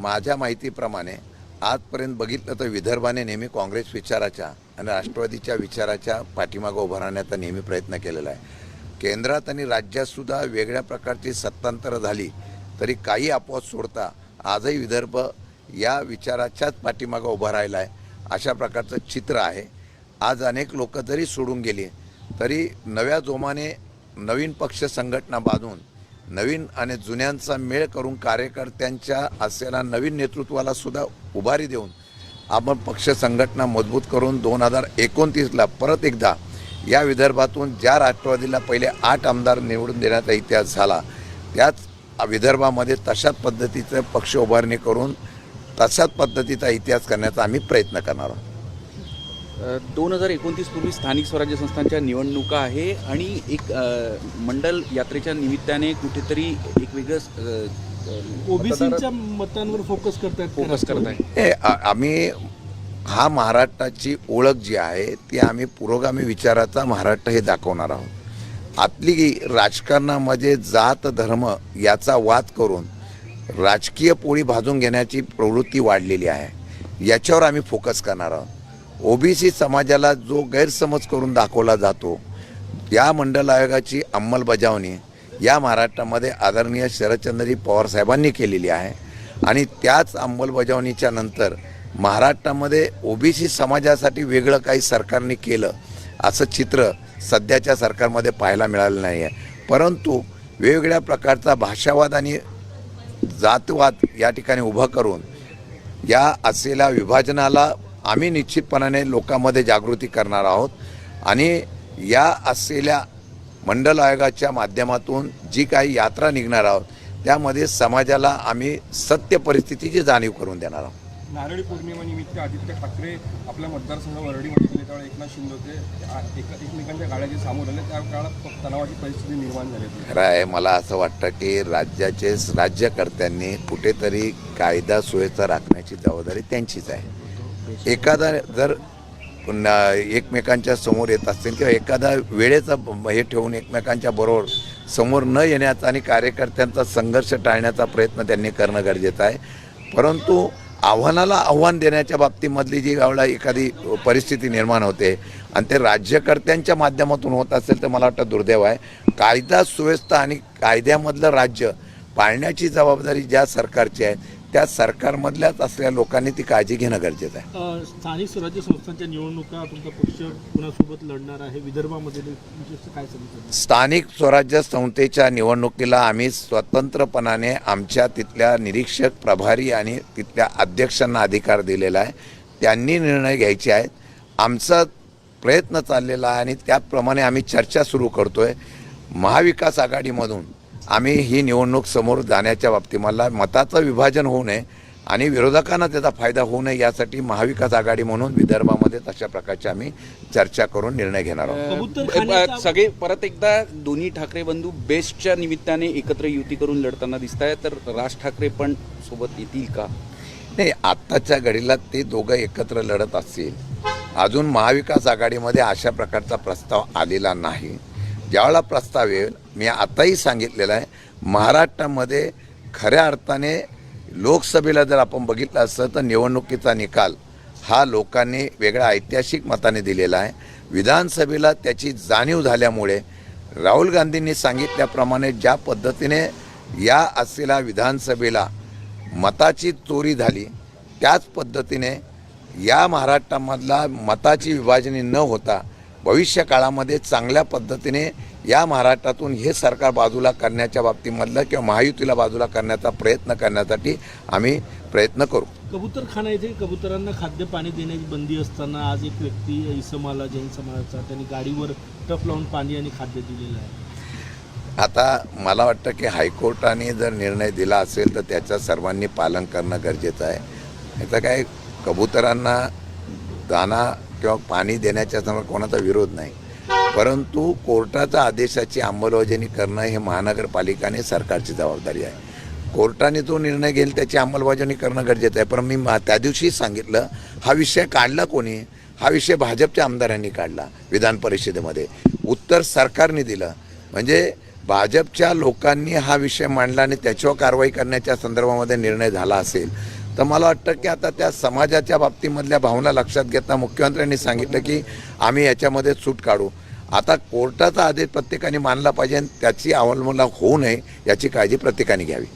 माझ्या माहितीप्रमाणे आजपर्यंत बघितलं तर विदर्भाने नेहमी काँग्रेस विचाराच्या आणि राष्ट्रवादीच्या विचाराच्या पाठीमागं उभं राहण्याचा नेहमी प्रयत्न केलेला आहे. केंद्रात आणि राज्यातसुद्धा वेगळ्या प्रकारची सत्तांतर झाली तरी काही अपवाद सोडता आजही विदर्भ या विचाराच्याच पाठीमागं उभा राहिला आहे अशा प्रकारचं चित्र आहे. आज अनेक लोक जरी सोडून गेली तरी नव्या जोमाने नवीन पक्ष संघटना बांधून नवीन आणि जुन्यांचा मेळ करून कार्यकर्त्यांच्या असलेल्या नवीन नेतृत्वाला सुद्धा उभारी देऊन आपण पक्ष संघटना मजबूत करून दोन हजार एकोणतीसला परत एकदा या विदर्भातून ज्या राष्ट्रवादीला पहिले आठ आमदार निवडून देण्याचा इतिहास झाला त्याच विदर्भामध्ये तशाच पद्धतीचं पक्ष उभारणी करून तशाच पद्धतीचा इतिहास करण्याचा आम्ही प्रयत्न करणार आहोत. दोन हजार एकोणतीस पूर्वी स्थानिक स्वराज्य संस्थांच्या निवडणुका आहे आणि एक मंडल यात्रेच्या निमित्ताने कुठेतरी एक वेगळं ओबीसीच्या मतांवर फोकस करतायत फोकस करत राष्ट्रवादी? आहे हे आ- आम्ही हा महाराष्ट्राची ओळख जी आहे ती आम्ही पुरोगामी विचाराचा महाराष्ट्र हे दाखवणार आहोत. आतली राजकारणामध्ये जात धर्म याचा वाद करून राजकीय पोळी भाजून घेण्याची प्रवृत्ती वाढलेली आहे. याच्यावर आम्ही फोकस करणार आहोत. ओबीसी समाजाला जो गैरसमज करून दाखवला जातो या मंडल आयोगाची अंमलबजावणी या महाराष्ट्रामध्ये आदरणीय शरदचंद्रजी पवारसाहेबांनी केलेली आहे. आणि त्याच अंमलबजावणीच्या नंतर महाराष्ट्रामध्ये ओबीसी समाजासाठी वेगळं काही सरकारने केलं असं चित्र सध्याच्या सरकारमध्ये पाहायला मिळालं नाही आहे परंतु वेगवेगळ्या प्रकारचा भाषावाद आणि जातवाद या ठिकाणी उभं करून या असलेल्या विभाजनाला आम्ही निश्चितपणाने लोकांमध्ये जागृती करणार आहोत. आणि या असलेल्या मंडल आयोगाच्या माध्यमातून जी काही यात्रा निघणार आहोत त्यामध्ये समाजाला आम्ही सत्य परिस्थितीची जाणीव करून देणार आहोत. नारळी पौर्णिमेनिमित्त आदित्य ठाकरे आपल्या मतदारसंघ वरळीमध्ये गेले त्यावेळेला एकनाथ शिंदे होते. एक एकमेकांच्या गाड्या जे सामोर आले त्या काळात तणावाची परिस्थिती निर्माण झाली होती. खरं आहे मला असं वाटतं की राज्याचे राज्यकर्त्यांनी कुठेतरी कायदा सुव्यवस्था राखण्याची जबाबदारी त्यांचीच आहे. एखादा जर एकमेकांच्या समोर येत असतील किंवा एखादा वेळेचं हे ठेवून एकमेकांच्या बरोबर समोर न येण्याचा आणि कार्यकर्त्यांचा संघर्ष टाळण्याचा प्रयत्न त्यांनी करणं गरजेचं आहे. परंतु आव्हानाला आव्हान देण्याच्या बाबतीमधली जी गावला एखादी परिस्थिती निर्माण होते आणि ते राज्यकर्त्यांच्या माध्यमातून होत असेल तर मला वाटतं दुर्दैव आहे. कायदा सुव्यवस्था आणि कायद्यामधलं राज्य पाळण्याची जबाबदारी ज्या सरकारची आहे त्या सरकारमधल्याच असलेल्या लोकांनी ती काळजी घेणं गरजेचं आहे. स्थानिक स्वराज्य संस्थांच्या निवडणुका तुमचा पक्ष कुणासोबत लढणार आहे? विदर्भामध्ये काय स्थानिक स्वराज्य संस्थेच्या निवडणुकीला आम्ही स्वतंत्रपणाने आमच्या तिथल्या निरीक्षक प्रभारी आणि तिथल्या अध्यक्षांना अधिकार दिलेला आहे. त्यांनी निर्णय घ्यायचे आहेत. आमचा प्रयत्न चाललेला आहे आणि त्याप्रमाणे आम्ही चर्चा सुरू करतोय. महाविकास आघाडीमधून आम्ही ही निवडणूक समोर जाण्याच्या बाबतीत मला मताचं विभाजन होऊ नये आणि विरोधकांना त्याचा फायदा होऊ नये यासाठी महाविकास आघाडी म्हणून विदर्भामध्ये तशा प्रकारची आम्ही चर्चा करून निर्णय घेणार आहोत. सगळे परत एकदा दोन्ही ठाकरे बंधू बेस्टच्या निमित्ताने एकत्र युती करून लढताना दिसत आहे तर राज ठाकरे पण सोबत येतील का? नाही आत्ताच्या घडीला ते दोघं एकत्र लढत असतील. अजून महाविकास आघाडीमध्ये अशा प्रकारचा प्रस्ताव आलेला नाही. ज्यावेळेला प्रस्ताव येईल मी आताही सांगितलेलं आहे महाराष्ट्रामध्ये खऱ्या अर्थाने लोकसभेला जर आपण बघितलं असतं तर निवडणुकीचा निकाल हा लोकांनी वेगळ्या ऐतिहासिक मताने दिलेला आहे. विधानसभेला त्याची जाणीव झाल्यामुळे राहुल गांधींनी सांगितल्याप्रमाणे ज्या पद्धतीने या असलेल्या विधानसभेला मताची चोरी झाली त्याच पद्धतीने या महाराष्ट्रामधला मताची विभाजनी न होता भविष्य काळामध्ये चांगल्या पद्धतीने या महाराष्ट्रातून हे सरकार बाजूला करण्याच्या बाबतीमधलं किंवा महायुतीला बाजूला करण्याचा प्रयत्न करण्यासाठी आम्ही प्रयत्न करू. कबूतरखाना येथे कबुतरांना खाद्य पाणी देण्याची बंदी असताना आज एक व्यक्ती इसमाला जैन समाजाचा त्यांनी गाडीवर टप लावून पाणी आणि खाद्य दिलेलं आहे. आता मला वाटतं की हायकोर्टाने जर निर्णय दिला असेल तर त्याचं सर्वांनी पालन करणं गरजेचं आहे. याचा काय कबुतरांना दाना किंवा पाणी देण्याच्या समोर कोणाचा विरोध नाही. परंतु कोर्टाच्या आदेशाची अंमलबजावणी करणं हे महानगरपालिकाने सरकारची जबाबदारी आहे. कोर्टाने जो निर्णय घेईल त्याची अंमलबजावणी करणं गरजेचं आहे. पण मी मा- त्या दिवशी सांगितलं हा विषय काढला कोणी? हा विषय भाजपच्या आमदारांनी काढला विधान परिषदेमध्ये. उत्तर सरकारने दिलं. म्हणजे भाजपच्या लोकांनी हा विषय मांडला आणि त्याच्यावर कारवाई करण्याच्या संदर्भामध्ये निर्णय झाला असेल तर मला वाटतं की आता त्या समाजाच्या बाबतीमधल्या भावना लक्षात घेता मुख्यमंत्र्यांनी सांगितलं की आम्ही याच्यामध्ये सूट काढू. आता कोर्टाचा आदेश प्रत्येकाने मानला पाहिजे आणि त्याची अवलंबना होऊ नये याची काळजी प्रत्येकाने घ्यावी.